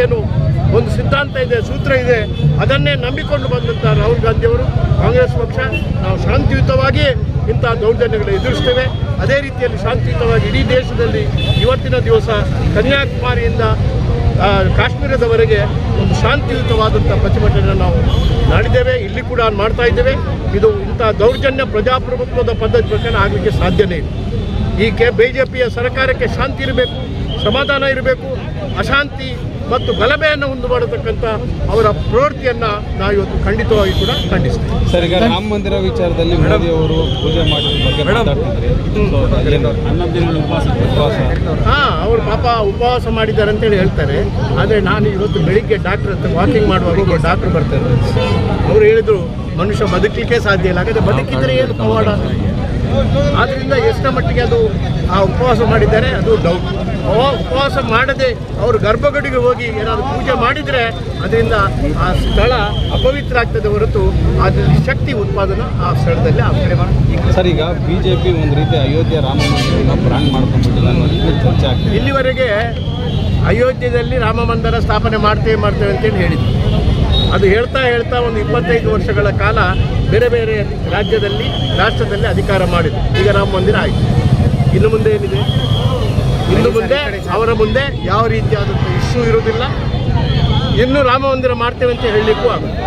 ಏನು ಒಂದು ಸಿದ್ಧಾಂತ ಇದೆ, ಸೂತ್ರ ಇದೆ, ಅದನ್ನೇ ನಂಬಿಕೊಂಡು ಬಂದಂಥ ರಾಹುಲ್ ಗಾಂಧಿಯವರು, ಕಾಂಗ್ರೆಸ್ ಪಕ್ಷ. ನಾವು ಶಾಂತಿಯುತವಾಗಿ ಇಂಥ ದೌರ್ಜನ್ಯಗಳು ಎದುರಿಸ್ತೇವೆ. ಅದೇ ರೀತಿಯಲ್ಲಿ ಶಾಂತಿಯುತವಾಗಿ ಇಡೀ ದೇಶದಲ್ಲಿ ಇವತ್ತಿನ ದಿವಸ ಕನ್ಯಾಕುಮಾರಿಯಿಂದ ಕಾಶ್ಮೀರದವರೆಗೆ ಒಂದು ಶಾಂತಿಯುತವಾದಂಥ ಪ್ರತಿಭಟನೆ ನಾವು ಮಾಡಿದ್ದೇವೆ ಇಲ್ಲಿ ಕೂಡ ಮಾಡ್ತಾ ಇದ್ದೇವೆ. ಇದು ಇಂಥ ದೌರ್ಜನ್ಯ ಪ್ರಜಾಪ್ರಭುತ್ವದ ಪದ್ಧತಿ ಪ್ರಕಾರ ಆಗಲಿಕ್ಕೆ ಸಾಧ್ಯನೇ ಇಲ್ಲ. ಈ ಬಿ ಸರ್ಕಾರಕ್ಕೆ ಶಾಂತಿ ಇರಬೇಕು. ಸಮಾಧಾನ ಇರಬೇಕು ಅಶಾಂತಿ ಮತ್ತು ಗಲಭೆಯನ್ನು ಉಂಟು ಮಾಡತಕ್ಕಂಥ ಅವರ ಪ್ರವೃತ್ತಿಯನ್ನು ನಾವು ಇವತ್ತು ಖಂಡಿತವಾಗಿ ಕೂಡ ಖಂಡಿಸ್ತೇವೆ. ಸರ್ ಈಗ ರಾಮ ಮಂದಿರ ವಿಚಾರದಲ್ಲಿ ಮೋದಿ ಅವರು ಪೂಜೆ ಮಾಡಿದ ಬಗ್ಗೆ ಮಾತಾಡ್ತಿದ್ರಿ So, ದಿನಗಳ ಉಪವಾಸ. ಉಪವಾಸ. ಹಾಂ ಅವರು ಪಾಪ ಉಪವಾಸ ಮಾಡಿದ್ದಾರೆ ಅಂತೇಳಿ ಹೇಳ್ತಾರೆ. ಆದರೆ ನಾನು ಇವತ್ತು ಬೆಳಿಗ್ಗೆ ಡಾಕ್ಟರ್ ಹತ್ರ ವಾಕಿಂಗ್ ಮಾಡುವಾಗ ಒಬ್ಬ ಡಾಕ್ಟರ್ ಬರ್ತಾರೆ ಅವರು ಹೇಳಿದರು ಮನುಷ್ಯ ಬದುಕಲಿಕ್ಕೆ ಸಾಧ್ಯ ಇಲ್ಲ. ಹಾಗಾದರೆ ಬದುಕಿದ್ರೆ ಏನು ಪವಾಡ? ಆದ್ದರಿಂದ ಎಷ್ಟರ ಮಟ್ಟಿಗೆ ಅದು ಆ ಉಪವಾಸ ಮಾಡಿದ್ದಾರೆ ಅದು ಡೌಟ್ ಉಪವಾಸ ಮಾಡದೆ ಅವರು ಗರ್ಭಗುಡಿಗೆ ಹೋಗಿ ಏನಾದರೂ ಪೂಜೆ ಮಾಡಿದರೆ ಅದರಿಂದ ಆ ಸ್ಥಳ ಅಪವಿತ್ರ ಆಗ್ತದೆ ಹೊರತು ಅದರಲ್ಲಿ ಶಕ್ತಿ ಉತ್ಪಾದನೆ ಆ ಸ್ಥಳದಲ್ಲಿ ಆಗ್ತದೆ. ಸರ್ ಈಗ ಬಿಜೆಪಿ ಒಂದು ರೀತಿ ಅಯೋಧ್ಯೆ ರಾಮ ಮಂದಿರ ಬ್ರಾಂಡ್ ಮಾಡ್ಕೊಂಡ್ಬಿಟ್ಟಿಲ್ಲ ಚರ್ಚೆ ಆಗ್ತದೆ. ಇಲ್ಲಿವರೆಗೆ ಅಯೋಧ್ಯೆಯಲ್ಲಿ ರಾಮ ಮಂದಿರ ಸ್ಥಾಪನೆ ಮಾಡ್ತೇವೆ ಮಾಡ್ತೇವೆ ಅಂತೇಳಿ ಹೇಳಿದ್ರು. ಅದು ಹೇಳ್ತಾ ಹೇಳ್ತಾ ಒಂದು ಇಪ್ಪತ್ತೈದು ವರ್ಷಗಳ ಕಾಲ ಬೇರೆ ಬೇರೆ ರಾಜ್ಯದಲ್ಲಿ, ರಾಷ್ಟ್ರದಲ್ಲಿ ಅಧಿಕಾರ ಮಾಡಿದ್ರು ಈಗ ರಾಮ ಮಂದಿರ ಆಯಿತು. ಇನ್ನು ಮುಂದೆ ಏನಿದೆ? ಇನ್ನು ಮುಂದೆ, ಅವರ ಮುಂದೆ ಯಾವ ರೀತಿಯಾದಂಥ ಇಶ್ಯೂ ಇರುವುದಿಲ್ಲ. ಇನ್ನು ರಾಮ ಮಂದಿರ ಮಾಡ್ತೇವೆ ಅಂತ ಹೇಳಲಿಕ್ಕೂ ಆಗುತ್ತೆ